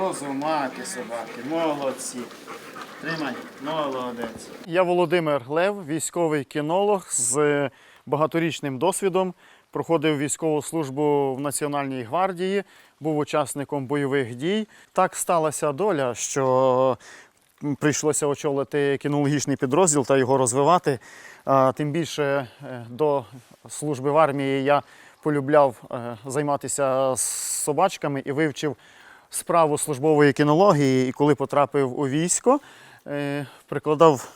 Розумаки собаки, молодці. Тримай, молодець. Я Володимир Лев, військовий кінолог з багаторічним досвідом. Проходив військову службу в Національній гвардії, був учасником бойових дій. Так сталася доля, що прийшлося очолити кінологічний підрозділ та його розвивати. Тим більше е, до служби в армії я полюбляв е, займатися собачками і вивчив справу службової кінології. І коли потрапив у військо, е, прикладав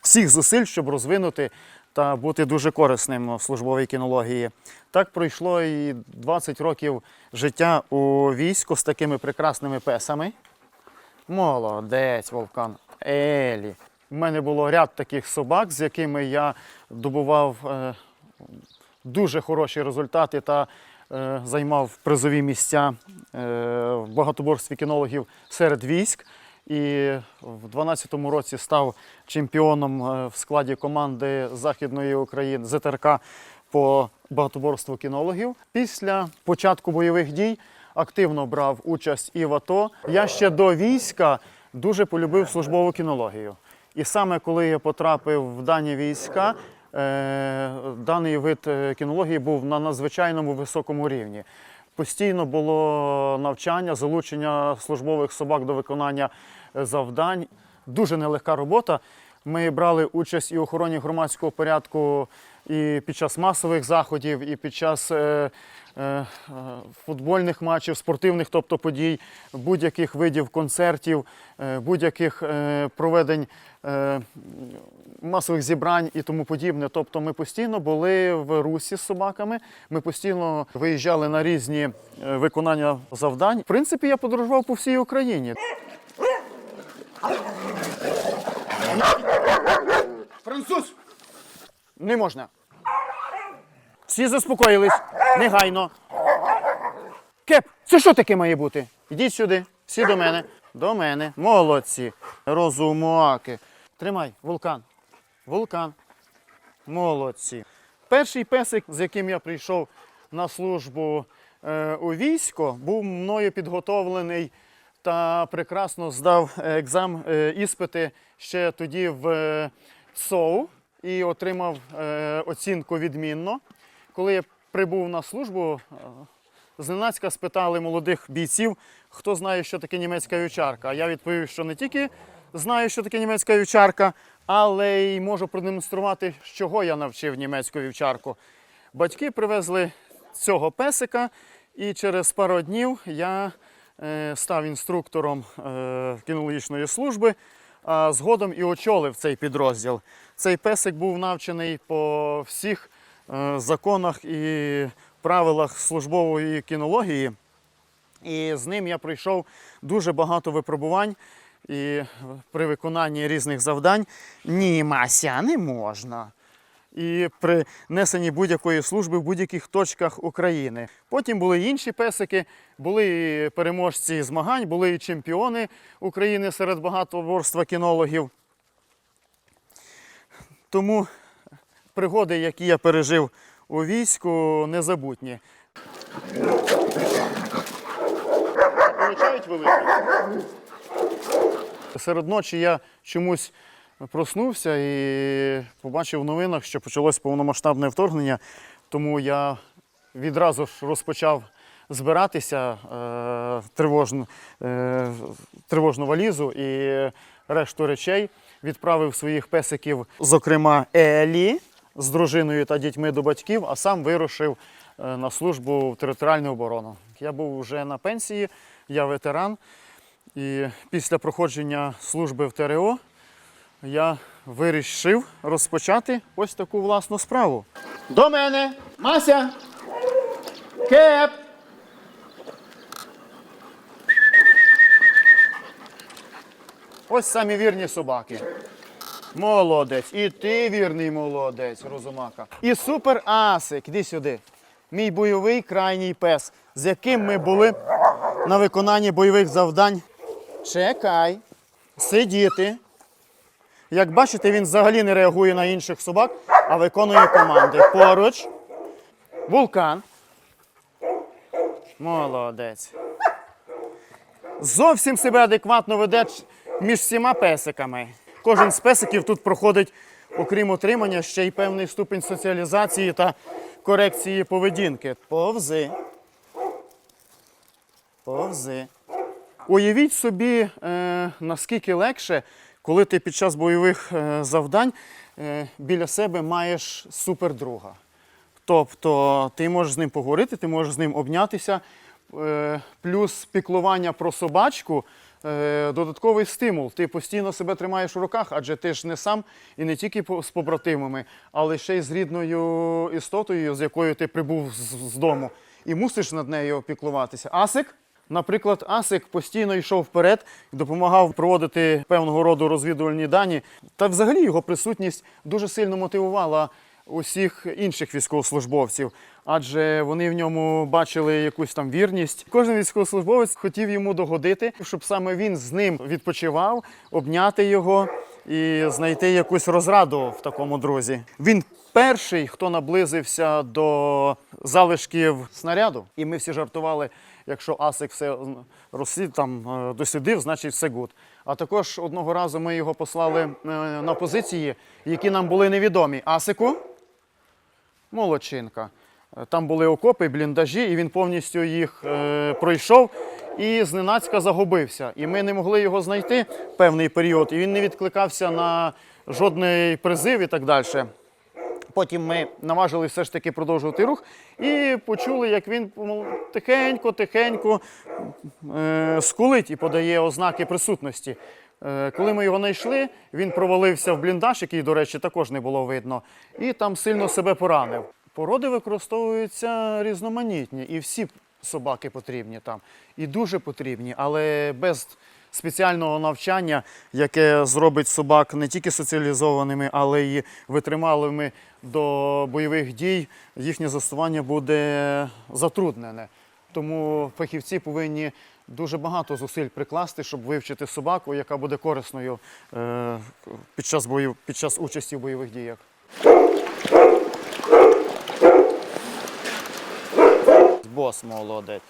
всіх зусиль, щоб розвинути та бути дуже корисним в службовій кінології. Так пройшло і 20 років життя у війську з такими прекрасними песами. Молодець, Вовкан. Елі. У мене було ряд таких собак, з якими я добував е, дуже хороші результати та займав призові місця е, в багатоборстві кінологів серед військ. І в 2012 році став чемпіоном е, в складі команди Західної України ЗТРК по багатоборству кінологів. Після початку бойових дій активно брав участь і в АТО. Я ще до війська дуже полюбив службову кінологію. І саме коли я потрапив в дані війська, е, даний вид е, кінології був на надзвичайному високому рівні. Постійно було навчання, залучення службових собак до виконання е, завдань. Дуже нелегка робота. Ми брали участь і в охороні громадського порядку і під час масових заходів, і під час е, е, футбольних матчів, спортивних, тобто подій, будь-яких видів концертів, е, будь-яких е, проведень е, масових зібрань і тому подібне. Тобто ми постійно були в русі з собаками, ми постійно виїжджали на різні е, виконання завдань. В принципі, я подорожував по всій Україні. Француз! Не можна. Всі заспокоїлись. Негайно. Кеп, це що таке має бути? Ідіть сюди. Всі до мене. До мене. Молодці. Розумаки. Тримай, вулкан. Вулкан. Молодці. Перший песик, з яким я прийшов на службу е, у військо, був мною підготовлений та прекрасно здав е, екзам е, іспити ще тоді в е, ЦОУ і отримав оцінку відмінно. Коли я прибув на службу, зненацька спитали молодих бійців, хто знає, що таке німецька вівчарка. Я відповів, що не тільки знаю, що таке німецька вівчарка, але й можу продемонструвати, з чого я навчив німецьку вівчарку. Батьки привезли цього песика, і через пару днів я став інструктором е, кінологічної служби, а згодом і очолив цей підрозділ. Цей песик був навчений по всіх е, законах і правилах службової кінології. І з ним я пройшов дуже багато випробувань. І при виконанні різних завдань ні, Мася, не можна. І при несенні будь-якої служби в будь-яких точках України. Потім були інші песики, були і переможці змагань, були і чемпіони України серед багатоборства кінологів. Тому пригоди, які я пережив у війську, незабутні. Получають великі? Серед ночі я чомусь проснувся і побачив в новинах, що почалось повномасштабне вторгнення, тому я відразу ж розпочав збиратися е, тривожну, е, тривожну валізу і решту речей. Відправив своїх песиків, зокрема Елі з дружиною та дітьми до батьків, а сам вирушив е, на службу в територіальну оборону. Я був вже на пенсії, я ветеран. І після проходження служби в ТРО я вирішив розпочати ось таку власну справу. До мене! Мася! Кеп! Ось самі вірні собаки. Молодець. І ти вірний молодець, розумака. І супер асик, іди сюди. Мій бойовий крайній пес, з яким ми були на виконанні бойових завдань. Чекай. Сидіти. Як бачите, він взагалі не реагує на інших собак, а виконує команди. Поруч. Вулкан. Молодець. зовсім себе адекватно веде між всіма песиками. Кожен з песиків тут проходить, окрім отримання, ще й певний ступінь соціалізації та корекції поведінки. Повзи. Повзи. Уявіть собі, е, наскільки легше, коли ти під час бойових е, завдань е, біля себе маєш супердруга. Тобто ти можеш з ним поговорити, ти можеш з ним обнятися, е, плюс піклування про собачку. Додатковий стимул. Ти постійно себе тримаєш у руках, адже ти ж не сам і не тільки з побратимами, але ще й з рідною істотою, з якою ти прибув з, з дому, і мусиш над нею піклуватися. Асик, наприклад, Асик постійно йшов вперед і допомагав проводити певного роду розвідувальні дані. Та взагалі його присутність дуже сильно мотивувала усіх інших військовослужбовців, адже вони в ньому бачили якусь там вірність. Кожен військовослужбовець хотів йому догодити, щоб саме він з ним відпочивав, обняти його і знайти якусь розраду в такому друзі. Він перший, хто наблизився до залишків снаряду, і ми всі жартували. Якщо Асик все розслід, там е, дослідив, значить все гуд. А також одного разу ми його послали е, на позиції, які нам були невідомі. Асику, молодчинка. Там були окопи, бліндажі, і він повністю їх е, пройшов і зненацька загубився. І ми не могли його знайти певний період, і він не відкликався на жодний призив і так далі. Потім ми наважили все ж таки продовжувати рух і почули, як він тихенько-тихенько е, скулить і подає ознаки присутності. Е, коли ми його знайшли, він провалився в бліндаж, який, до речі, також не було видно, і там сильно себе поранив. Породи використовуються різноманітні, і всі собаки потрібні там, і дуже потрібні, але без спеціального навчання, яке зробить собак не тільки соціалізованими, але й витрималими до бойових дій, їхнє застосування буде затруднене. Тому фахівці повинні дуже багато зусиль прикласти, щоб вивчити собаку, яка буде корисною е, під час бою, під час участі в бойових діях. Бос молодець.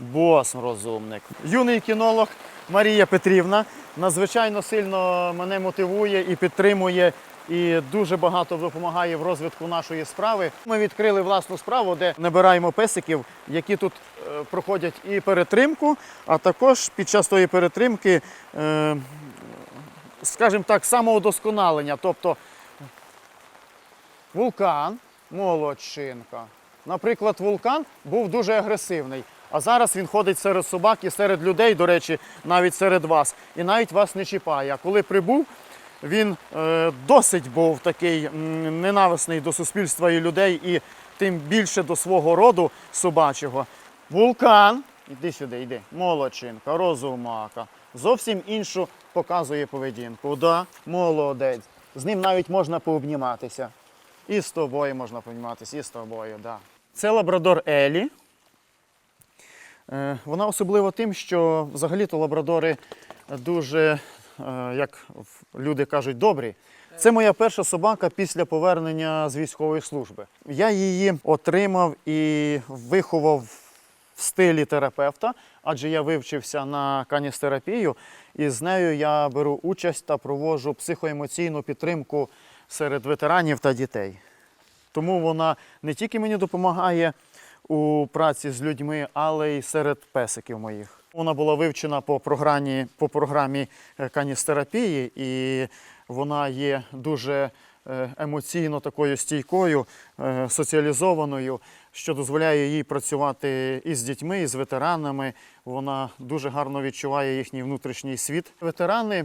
Бос розумник. Юний кінолог Марія Петрівна надзвичайно сильно мене мотивує і підтримує, і дуже багато допомагає в розвитку нашої справи. Ми відкрили власну справу, де набираємо песиків, які тут е, проходять і перетримку, а також під час тої перетримки, е, скажімо так, самоудосконалення. Тобто Вулкан, молодчинка. Наприклад, вулкан був дуже агресивний. А зараз він ходить серед собак і серед людей, до речі, навіть серед вас, і навіть вас не чіпає. А коли прибув, він е, досить був такий ненависний до суспільства і людей, і тим більше до свого роду собачого. Вулкан, іди сюди, йди, молодчинка, розумака. Зовсім іншу показує поведінку. Да, молодець. З ним навіть можна пообніматися. І з тобою можна пообніматися, і з тобою, да. Це лабрадор Елі. Е, Вона особлива тим, що взагалі-то лабрадори дуже, е, як люди кажуть, добрі. Це моя перша собака після повернення з військової служби. Я її отримав і виховав в стилі терапевта, адже я вивчився на каністерапію, і з нею я беру участь та проводжу психоемоційну підтримку серед ветеранів та дітей. Тому вона не тільки мені допомагає у праці з людьми, але й серед песиків моїх. Вона була вивчена по програмі, по програмі е, каністерапії, і вона є дуже е, емоційно такою стійкою, е, соціалізованою, що дозволяє їй працювати і з дітьми, і з ветеранами. Вона дуже гарно відчуває їхній внутрішній світ. Ветерани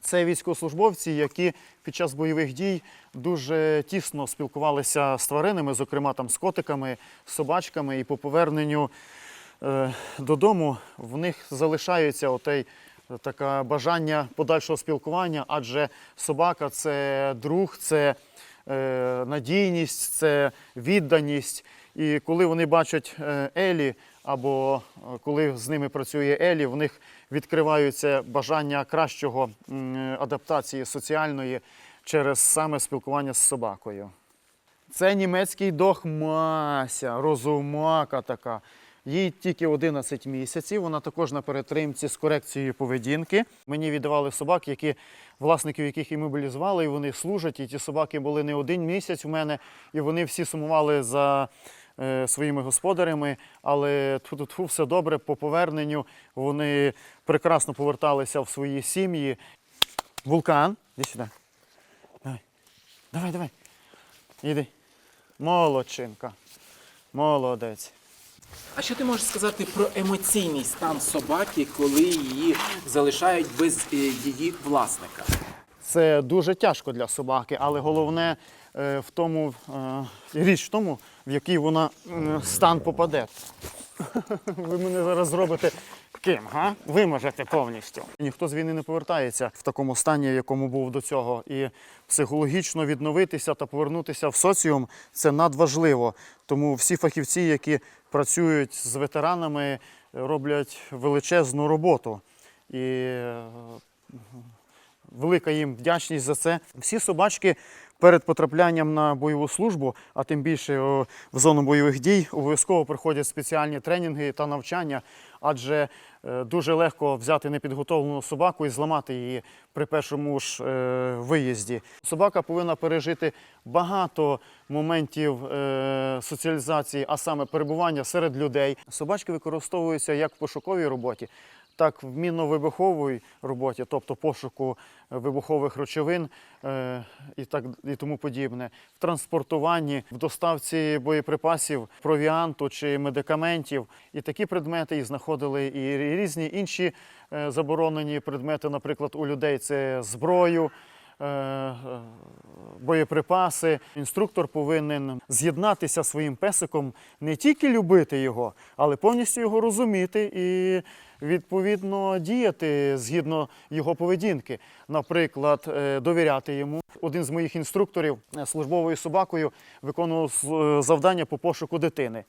це військовослужбовці, які під час бойових дій дуже тісно спілкувалися з тваринами, зокрема там з котиками, з собачками, і по поверненню е, додому в них залишається отей е, таке бажання подальшого спілкування, адже собака це друг, це е, надійність, це відданість. І коли вони бачать е, Елі, або е, коли з ними працює Елі, в них відкриваються бажання кращого адаптації соціальної через саме спілкування з собакою. Це німецький дог Мася, розумака така. Їй тільки 11 місяців. Вона також на перетримці з корекцією поведінки. Мені віддавали собак, які власників яких імобілізували, і вони служать. І ті собаки були не один місяць у мене, і вони всі сумували за своїми господарями. Але тут все добре по поверненню. Вони прекрасно поверталися в свої сім'ї. Вулкан, іди сюди. Давай, давай, давай. Іди. Молодчинка. Молодець. А що ти можеш сказати про емоційний стан собаки, коли її залишають без е, її власника? Це дуже тяжко для собаки, але головне е, в тому, е, річ в тому, в який вона стан попаде. Ви мене зараз зробите ким, га? Виможете повністю. Ніхто з війни не повертається в такому стані, в якому був до цього. І психологічно відновитися та повернутися в соціум це надважливо. Тому всі фахівці, які працюють з ветеранами, роблять величезну роботу. І е, велика їм вдячність за це. Всі собачки перед потраплянням на бойову службу, а тим більше в зону бойових дій, обов'язково проходять спеціальні тренінги та навчання, адже е, дуже легко взяти непідготовлену собаку і зламати її при першому ж е, виїзді. Собака повинна пережити багато моментів е, соціалізації, а саме перебування серед людей. Собачки використовуються як в пошуковій роботі, так в мінно-вибуховій роботі, тобто пошуку е, вибухових речовин е, і так і тому подібне, в транспортуванні, в доставці боєприпасів, провіанту чи медикаментів. І такі предмети і знаходили і різні інші е, заборонені предмети, наприклад, у людей це зброю. Е, Боєприпаси, інструктор повинен з'єднатися своїм песиком, не тільки любити його, але повністю його розуміти і відповідно діяти згідно його поведінки. Наприклад, е, довіряти йому. Один з моїх інструкторів е, службовою собакою виконував завдання по пошуку дитини.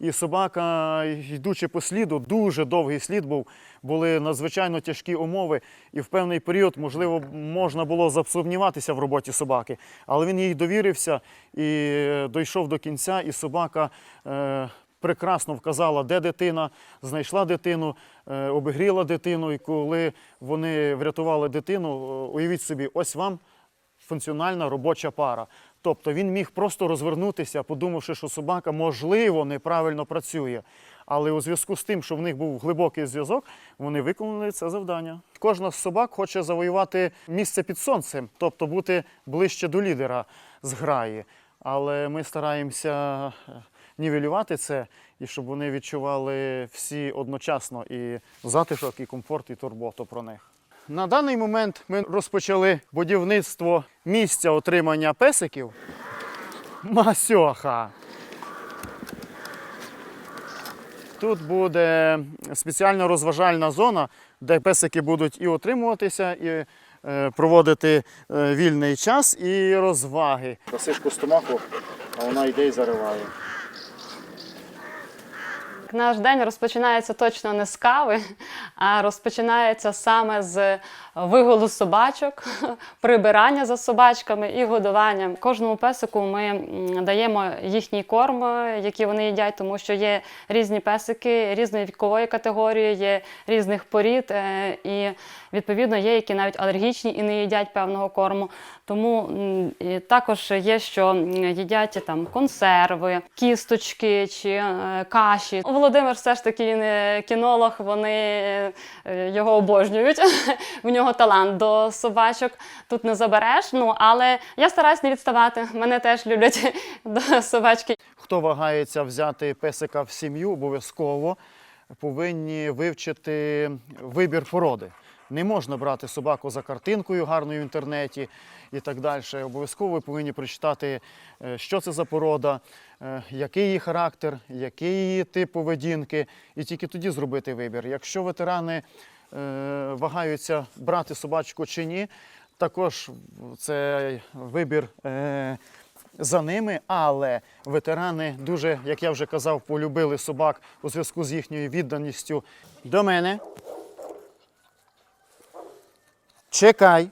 І собака, йдучи по сліду, дуже довгий слід був, були надзвичайно тяжкі умови, і в певний період, можливо, можна було засумніватися в роботі собаки. Але він їй довірився і е, дійшов до кінця, і собака. Е, прекрасно вказала, де дитина, знайшла дитину, е, обігріла дитину. І коли вони врятували дитину, е, уявіть собі, ось вам функціональна робоча пара. Тобто він міг просто розвернутися, подумавши, що собака, можливо, неправильно працює. Але у зв'язку з тим, що в них був глибокий зв'язок, вони виконали це завдання. Кожна з собак хоче завоювати місце під сонцем, тобто бути ближче до лідера зграї. Але ми стараємося е, нівелювати це, і щоб вони відчували всі одночасно і затишок, і комфорт, і турботу про них. На даний момент ми розпочали будівництво місця отримання песиків. Масьоха. Тут буде спеціальна розважальна зона, де песики будуть і отримуватися, і е, проводити е, вільний час і розваги. Просиш костомаху, а вона йде і зариває. Наш день розпочинається точно не з кави, а розпочинається саме з виголу собачок, прибирання за собачками і годування. Кожному песику ми даємо їхній корм, е, який вони їдять, тому що є різні песики різної вікової категорії, є різних порід, е, і відповідно є, які навіть алергічні і не їдять певного корму. Тому також є, що їдять там консерви, кісточки чи е, каші. Володимир все ж таки кінолог, вони його обожнюють. В нього талант до собачок. Тут не забереш. Ну але я стараюсь не відставати. Мене теж люблять до собачки. Хто вагається взяти песика в сім'ю, обов'язково повинні вивчити вибір породи. Не можна брати собаку за картинкою гарною в інтернеті і так далі. Обов'язково ви повинні прочитати, е, що це за порода, е, який її характер, який її тип поведінки, і тільки тоді зробити вибір. Якщо ветерани вагаються брати собачку чи ні, також це вибір. е, за ними, але ветерани дуже, як я вже казав, полюбили собак у зв'язку з їхньою відданістю до мене. Чекай.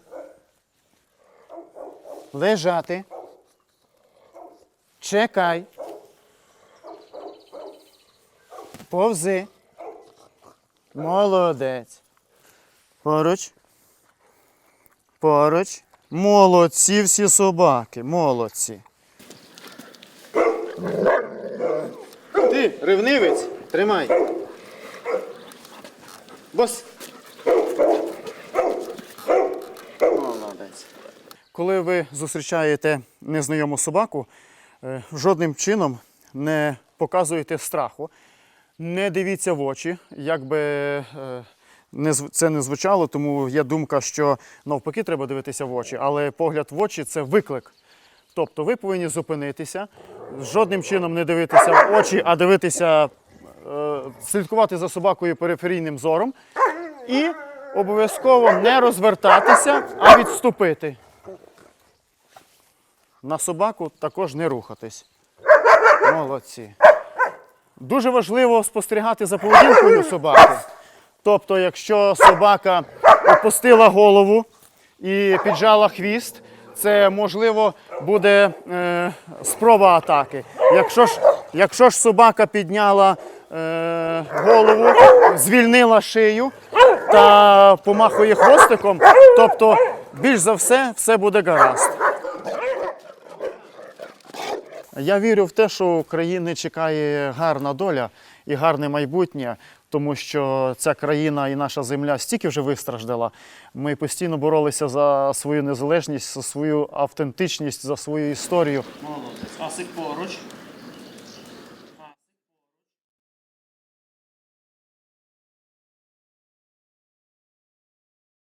Лежати. Чекай. Повзи. Молодець. Поруч. Поруч. Молодці всі собаки. Молодці. Ти, ревнивець, тримай. Бос. Молодець. Коли ви зустрічаєте незнайому собаку, е, жодним чином не показуєте страху, не дивіться в очі, як би е, це не звучало, тому є думка, що навпаки треба дивитися в очі, але погляд в очі це виклик. Тобто ви повинні зупинитися, жодним чином не дивитися в очі, а дивитися, е, слідкувати за собакою периферійним зором і обов'язково не розвертатися, а відступити. На собаку також не рухатись. Молодці. Дуже важливо спостерігати за поведінкою собаки. Тобто, якщо собака опустила голову і піджала хвіст, це можливо буде е, спроба атаки. Якщо ж, якщо ж собака підняла е, голову, звільнила шию та помахує хвостиком, тобто більш за все все буде гаразд. Я вірю в те, що України чекає гарна доля і гарне майбутнє, тому що ця країна і наша земля стільки вже вистраждала. Ми постійно боролися за свою незалежність, за свою автентичність, за свою історію. Молодець. Асик поруч.